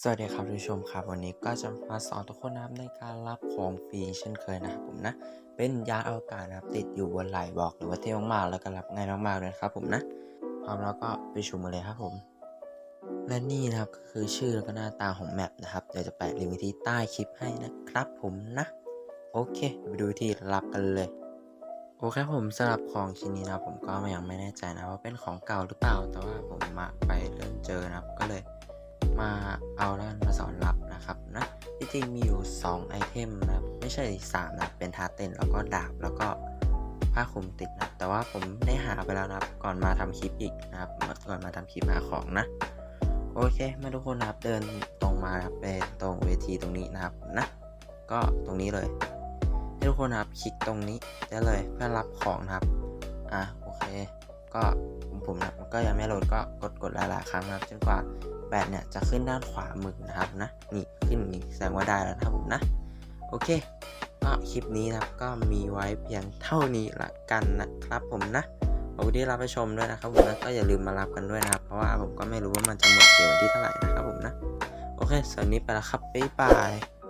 สวัสดีครับทุกชมครับ วันนี้ก็จะมาสอนทุกคนนะครับในการรับของฟรีเช่นเคยนะครับผมนะ เป็นยานอวกาศนะครับ ติดอยู่บนไหล่บอกเลยว่าเท่มากๆแล้วก็รับง่ายมากๆเลยครับผมนะพร้อมแล้วก็ไปชมกันเลยครับผม และนี่นะครับก็คือชื่อแล้วก็หน้าตาของแมปนะครับเดี๋ยวจะแปะลิงก์ไว้ที่ใต้คลิปให้นะครับผมนะโอเคไปดูวิธีรับกันเลยโอเคผมสำหรับของชิ้นนี้นะผมก็ยังไม่แน่ใจนะว่าเป็นของเก่าหรือเปล่า แต่ว่าผมมาไปเริ่มเจอนะครับก็เลย มาเอาแล้วกันมาสอนรับนะครับนะที่จริงมีอยู่ 2 ไอเทมนะครับไม่ใช่ 3 นะ เป็นทาเต้นแล้วก็ดาบแล้วก็ผ้าคลุมติดนะ แต่ว่าผมได้หาไปแล้วนะครับ ก่อนมาทำคลิปอีกนะครับ ก่อนมาทำคลิปหาของนะ โอเคมาทุกคนนะครับ เดินตรงมานะครับเป็นตรงเวทีตรงนี้นะครับนะ ก็ตรงนี้เลย ให้ทุกคนนะครับคลิกตรงนี้ได้เลยเพื่อรับของนะครับ อะโอเค ก็ผมผมนก็ยังไม่โหลดก็กดกดหลายๆครั้งนะครับจนกว่าแบตเนี่ยจะขึ้นด้านขวามือนะครับนะนี่ขึ้นนี่แสดงว่าได้แล้วนะครับผมนะ โอเค ก็คลิปนี้นะครับก็มีไว้เพียงเท่านี้ละกันนะครับผมนะขอบคุณที่รับไปชมด้วยนะครับผมนะก็อย่าลืมมารับกันด้วยนะครับ เพราะว่าผมก็ไม่รู้ว่ามันจะหมดเดี๋ยววันที่เท่าไหร่นะครับผมนะ โอเคส่วัสดีไปแล้วครับบ๊ายบาย